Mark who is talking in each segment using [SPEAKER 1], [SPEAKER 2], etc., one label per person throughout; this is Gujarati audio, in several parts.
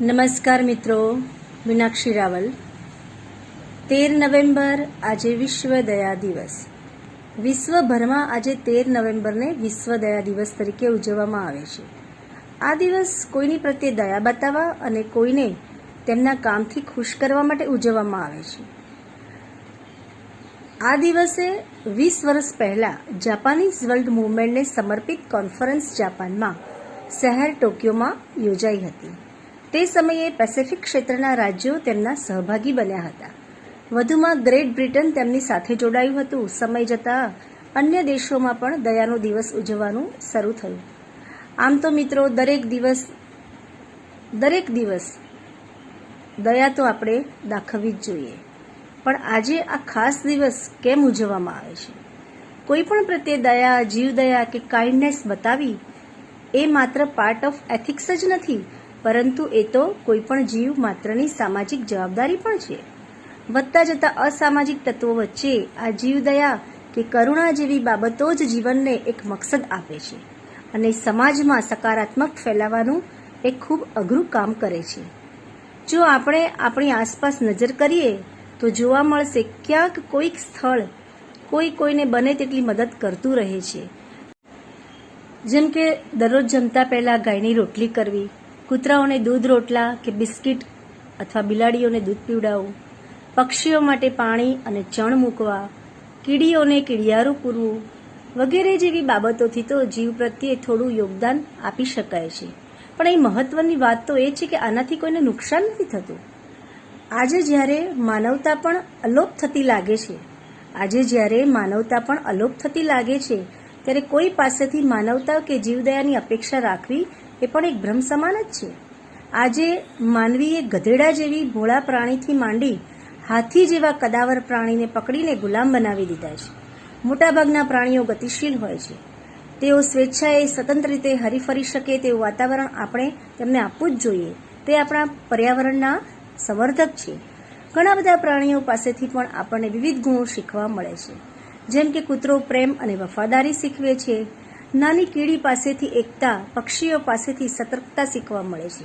[SPEAKER 1] નમસ્કાર મિત્રો, મીનાક્ષી રાવલ. તેર નવેમ્બર આજે વિશ્વ દયા દિવસ. વિશ્વભરમાં આજે તેર નવેમ્બરને વિશ્વ દયા દિવસ તરીકે ઉજવવામાં આવે છે. આ દિવસ કોઈની પ્રત્યે દયા બતાવવા અને કોઈને તેમના કામથી ખુશ કરવા માટે ઉજવવામાં આવે છે. આ દિવસે વીસ વર્ષ પહેલાં જાપાનીઝ વર્લ્ડ મુવમેન્ટને સમર્પિત કોન્ફરન્સ જાપાનમાં શહેર ટોક્યોમાં યોજાઈ હતી. તે સમયે પેસિફિક ક્ષેત્રના રાજ્યો તેમના સહભાગી બન્યા હતા. વધુમાં ગ્રેટ બ્રિટન તેમની સાથે જોડાયું હતું. સમય જતાં અન્ય દેશોમાં પણ દયાનો દિવસ ઉજવવાનું શરૂ થયું. આમ તો મિત્રો, દરેક દિવસ દરેક દિવસ દયા તો આપણે દાખવવી જ જોઈએ. પણ આજે આ ખાસ દિવસ કેમ ઉજવવામાં આવે છે? કોઈ પણ પ્રત્યે દયા, જીવદયા કે કાઇન્ડનેસ બતાવી એ માત્ર પાર્ટ ઓફ એથિક્સ જ નથી પરંતુ એ તો કોઈ પણ જીવ માત્રની સામાજિક જવાબદારી પણ છે. વધતા જતા અસામાજિક તત્વો વચ્ચે આ જીવદયા કે કરુણા જેવી બાબતો જ જીવનને એક મકસદ આપે છે અને સમાજમાં સકારાત્મક ફેલાવાનું એક ખૂબ અઘરું કામ કરે છે. જો આપણે આપણી આસપાસ નજર કરીએ, તો જોવા મળશે ક્યાંક કોઈક સ્થળ કોઈ કોઈને બને તેટલી મદદ કરતું રહે છે. જેમ કે દરરોજ જમતા પહેલાં ગાયની રોટલી કરવી કૂતરાઓને દૂધ રોટલા કે બિસ્કિટ અથવા બિલાડીઓને દૂધ પીવડાવવું પક્ષીઓ માટે પાણી અને ચણ મૂકવા, કીડીઓને કીડિયારું પૂરવું વગેરે જેવી બાબતોથી તો જીવ પ્રત્યે થોડું યોગદાન આપી શકાય છે. પણ એ મહત્વની વાત તો એ છે કે આનાથી કોઈને નુકસાન નથી થતું. આજે જ્યારે માનવતા પણ અલોપ થતી લાગે છે, આજે જ્યારે માનવતા પણ અલોપ થતી લાગે છે, ત્યારે કોઈ પાસેથી માનવતા કે જીવદયાની અપેક્ષા રાખવી એ પણ એક ભ્રમ સમાન જ છે. આજે માનવીએ ગધેડા જેવી ભોળા પ્રાણીથી માંડી હાથી જેવા કદાવર પ્રાણીને પકડીને ગુલામ બનાવી દીધા છે. મોટાભાગના પ્રાણીઓ ગતિશીલ હોય છે. તેઓ સ્વેચ્છાએ સ્વતંત્ર રીતે હરીફરી શકે તેવું વાતાવરણ આપણે તેમને આપવું જ જોઈએ. તે આપણા પર્યાવરણના સંવર્ધક છે. ઘણા બધા પ્રાણીઓ પાસેથી પણ આપણને વિવિધ ગુણો શીખવા મળે છે. જેમ કે કૂતરો પ્રેમ અને વફાદારી શીખવે છે. નાની કીડી પાસેથી એકતા, પક્ષીઓ પાસેથી સતર્કતા શીખવા મળે છે.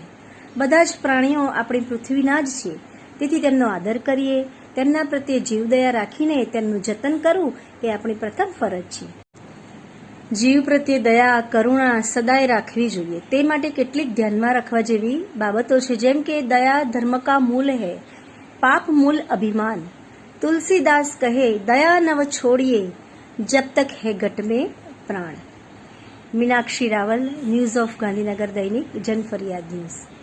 [SPEAKER 1] બધા જ પ્રાણીઓ આપણી પૃથ્વીના જ છે. તેથી તેમનો આદર કરીએ, તેમના પ્રત્યે જીવદયા રાખીને તેમનું જતન કરવું એ આપણી પ્રથમ ફરજ છે. જીવ પ્રત્યે દયા, કરુણા સદાય રાખવી જોઈએ. તે માટે કેટલીક ધ્યાનમાં રાખવા જેવી બાબતો છે, જેમ કે દયા ધર્મ કા મૂલ હૈ, પાપ મૂલ અભિમાન. તુલસીદાસ કહે, દયા નવ છોડીએ, જબ તક હૈ ઘટમે में પ્રાણ. મીનાક્ષી રાવલ ન્યૂઝ ઓફ ગાંધીનગર દૈનિક જનફરિયાદ ન્યૂઝ.